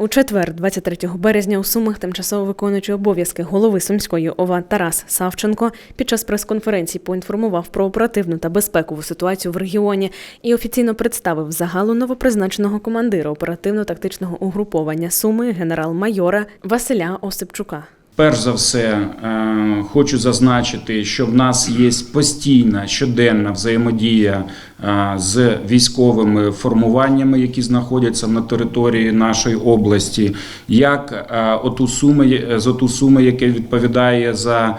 У четвер, 23 березня, у Сумах тимчасово виконуючий обов'язки голови Сумської ОВА Тарас Савченко під час прес-конференції поінформував про оперативну та безпекову ситуацію в регіоні і офіційно представив загалу новопризначеного командира оперативно-тактичного угруповання Суми генерал-майора Василя Осипчука. Перш за все, е, хочу зазначити, що в нас є постійна щоденна взаємодія е, з військовими формуваннями, які знаходяться на території нашої області, як е, ОТУ Суми, з ОТУ Суми, яке відповідає за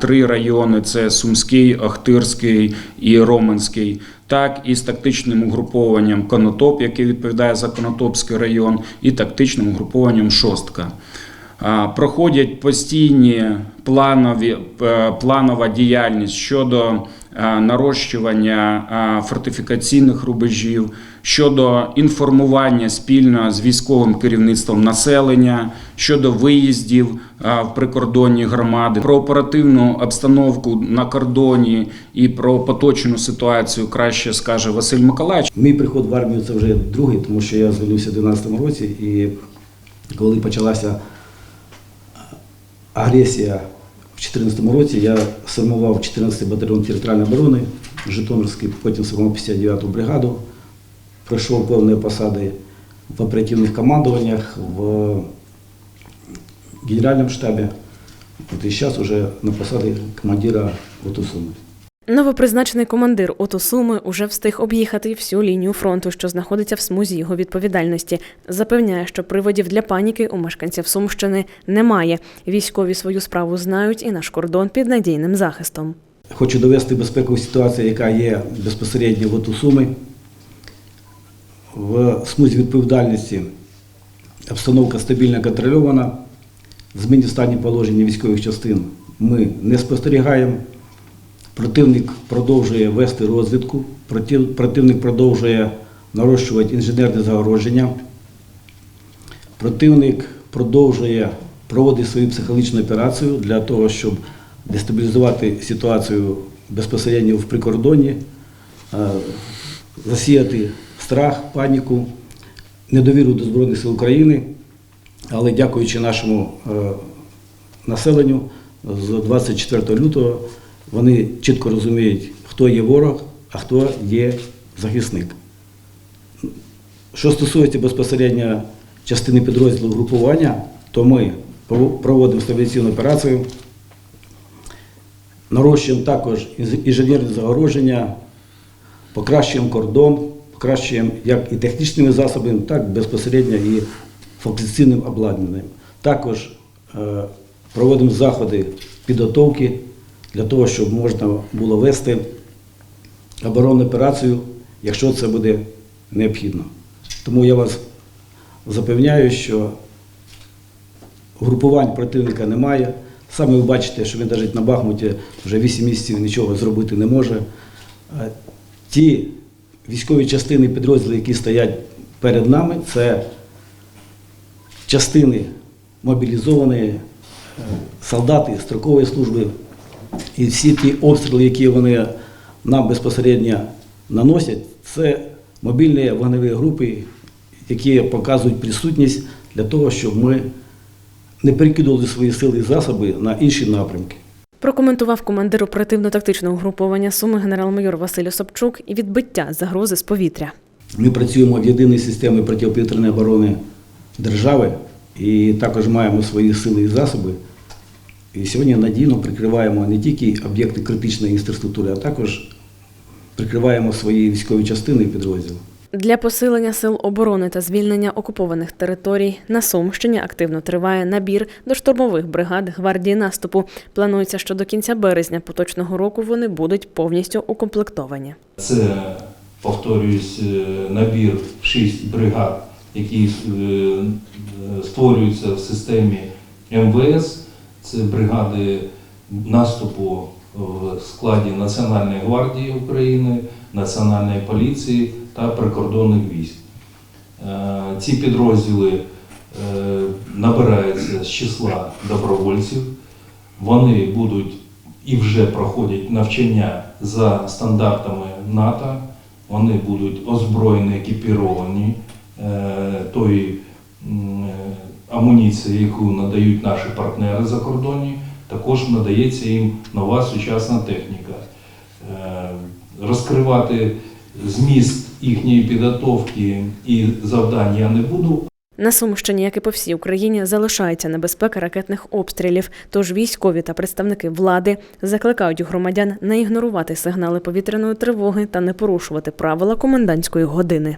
три райони: це Сумський, Охтирський і Роменський. Так і з тактичним угрупованням Конотоп, яке відповідає за Конотопський район, і тактичним угрупованням Шостка. Проходять постійні планові е, планова діяльність щодо е, нарощування е, фортифікаційних рубежів, щодо інформування спільно з військовим керівництвом населення, щодо виїздів в прикордонні громади, про оперативну обстановку на кордоні і про поточну ситуацію краще скаже Василь Миколаївич. Мій приход в армію це вже другий, тому що я звільнився в 2012 році, і коли почалася агресія в 2014 році, я сформував 14-й батальйон територіальної оборони Житомирський, потім сформував 59-ту бригаду, пройшов певні посади в оперативних командуваннях, в генеральному штабі. От і зараз вже на посаді командира Суми. Новопризначений командир ОТО Суми уже встиг об'їхати всю лінію фронту, що знаходиться в смузі його відповідальності. Запевняє, що приводів для паніки у мешканців Сумщини немає. Військові свою справу знають і наш кордон під надійним захистом. Хочу довести безпекову ситуацію, яка є безпосередньо в Суми. В смузі відповідальності обстановка стабільно контрольована. Зміни в стані положення військових частин ми не спостерігаємо. Противник продовжує вести розвідку, противник продовжує нарощувати інженерне загородження. Противник продовжує проводити свою психологічну операцію для того, щоб дестабілізувати ситуацію безпосередньо в прикордонні, е, засіяти страх, паніку, недовіру до Збройних сил України. Але дякуючи нашому е, населенню, з 24 лютого вони чітко розуміють, хто є ворог, а хто є захисник. Що стосується безпосередньо частини підрозділу групування, то ми проводимо стабіляційну операцію, нарощуємо також інженерне загородження, покращуємо кордон, покращуємо як і технічними засобами, так і безпосередньо і фокусаційним обладнанням. Також е, проводимо заходи підготовки для того, щоб можна було вести оборонну операцію, якщо це буде необхідно. Тому я вас запевняю, що групувань противника немає. Саме ви бачите, що він навіть на Бахмуті вже 8 місяців нічого зробити не може. Ті військові частини підрозділи, які стоять перед нами, це частини мобілізовані, е, солдати строкової служби. І всі ті обстріли, які вони нам безпосередньо наносять, це мобільні вогневі групи, які показують присутність для того, щоб ми не перекидували свої сили і засоби на інші напрямки. Прокоментував командир оперативно-тактичного угруповання Суми генерал-майор Василь Осипчук і відбиття загрози з повітря. Ми працюємо в єдиній системі протиповітряної оборони держави і також маємо свої сили і засоби. І сьогодні надійно прикриваємо не тільки об'єкти критичної інфраструктури, а також прикриваємо свої військові частини і підрозділи. Для посилення сил оборони та звільнення окупованих територій на Сумщині активно триває набір до штурмових бригад гвардії наступу. Планується, що до кінця березня поточного року вони будуть повністю укомплектовані. Це, повторююсь, е, набір шість бригад, які е, створюються в системі МВС. Це бригади наступу в складі Національної гвардії України, Національної поліції та прикордонних військ. Е, Ці підрозділи е, набираються з числа добровольців. Вони будуть і вже проходять навчання за стандартами НАТО. Вони будуть озброєні, екіпіровані е, тої амуніція, яку надають наші партнери закордонні, також надається їм нова сучасна техніка. Е, Розкривати зміст їхньої підготовки і завдань я не буду, На Сумщині, як і по всій Україні, залишається небезпека ракетних обстрілів. Тож військові та представники влади закликають громадян не ігнорувати сигнали повітряної тривоги та не порушувати правила комендантської години.